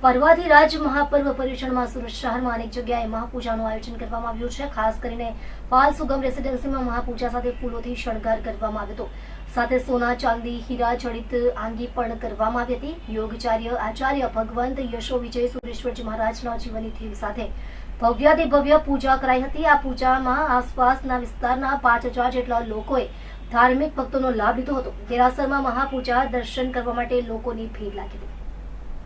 પર્વાધિરાજ મહાપર્વ પર્યુષણમાં સુરત શહેરમાં અનેક જગ્યાએ મહાપૂજાનું આયોજન કરવામાં આવ્યું છે. ખાસ કરીને પાલ સુગમ રેસીડેન્સીમાં મહાપૂજા સાથે ફૂલોથી શણગાર કરવામાં આવ્યો હતો. સાથે સોના, ચાંદી, હીરા, જડિત આંગી પણ કરવામાં આવી હતી. યોગચાર્ય આચાર્ય ભગવંત યશો વિજય સુરેશ્વરજી મહારાજના જીવની થીમ સાથે ભવ્યાથી ભવ્ય પૂજા કરાઈ હતી. આ પૂજામાં આસપાસના વિસ્તારના પાંચ હજાર જેટલા લોકોએ ધાર્મિક ભક્તોનો લાભ લીધો હતો. દેરાસરમાં મહાપૂજા દર્શન કરવા માટે લોકોની ભીડ લાગી હતી.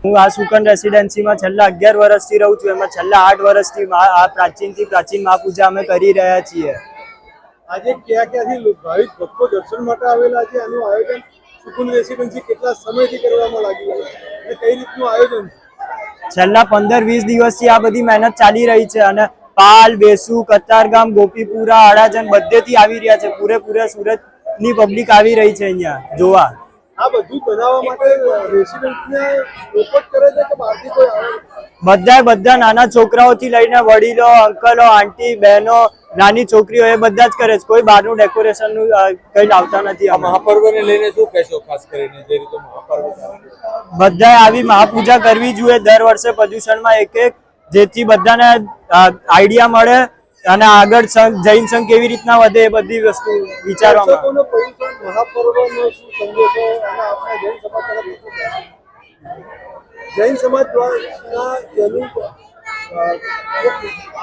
હું આ સુકન રેસિડેન્સીમાં છેલ્લા અગિયાર વર્ષથી રહું છું. એમાં છેલ્લા આઠ વર્ષથી આ પ્રાચીનથી પ્રાચીન મહાપૂજા અમે કરી રહ્યા છીએ. આજે ક્યાં ક્યાંથી ભાવિક ભક્તો દર્શન માટે આવેલા છે? આનું આયોજન સુકુન રેસિડેન્સી કેટલા સમયથી કરવામાં લાગ્યું અને કઈ રીતનું આયોજન છેલ્લા પંદર વીસ દિવસથી આ બધી મહેનત ચાલી રહી છે અને પાલ બેસુ કતારગામ ગોપીપુરા અડાજણ બધેથી આવી રહ્યા છે. પૂરેપૂરા સુરતની પબ્લિક આવી રહી છે અહીંયા. જોવા. બધું બનાવવા માટે રેસિડેન્ટને લોકો કરે છે કે બહારથી કોઈ આવે બધાય બધા નાના છોકરાઓથી લઈને વડીલો અંકલો આંટી બહેનો નાની છોકરીઓ એ બધા જ કરે છે. કોઈ બહારનું ડેકોરેશનનું કઈ લાવતા નથી. મહાપર્વને લઈને શું કહેશો ખાસ કરીને જે રીતે મહાપર્વ બધા આવી મહાપૂજા કરવી જોઈએ. દર વર્ષે પ્રદૂષણમાં એક એક જેથી બધાને આઈડિયા મળે અને આગળ જૈન સંઘ કેવી રીતના વધે એ બધી વસ્તુ વિચારવામાં મહાપર્વનો શું સંદેશો અને આપણા જૈન સમાજ તરફ જૈન સમાજ દ્વારા એનું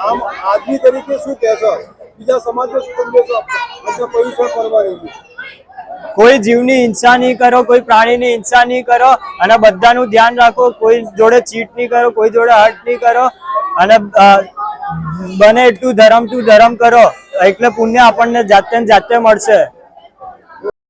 આમ આદમી તરીકે શું કહેશો બીજા સમાજને શું સંદેશો આપશો પવિત્ર પર્વ રહ્યું કોઈ જીવની હિંસા નહીં કરો, કોઈ પ્રાણીની હિંસા નહીં કરો, અને બધાનું ધ્યાન રાખો, કોઈ જોડે ચીટ નહીં કરો, કોઈ જોડે હટ નહીં કરો, અને બને એટલું ધરમ તું ધરમ કરો, એટલે પુણ્ય આપણને જાતે જાતે મળશે.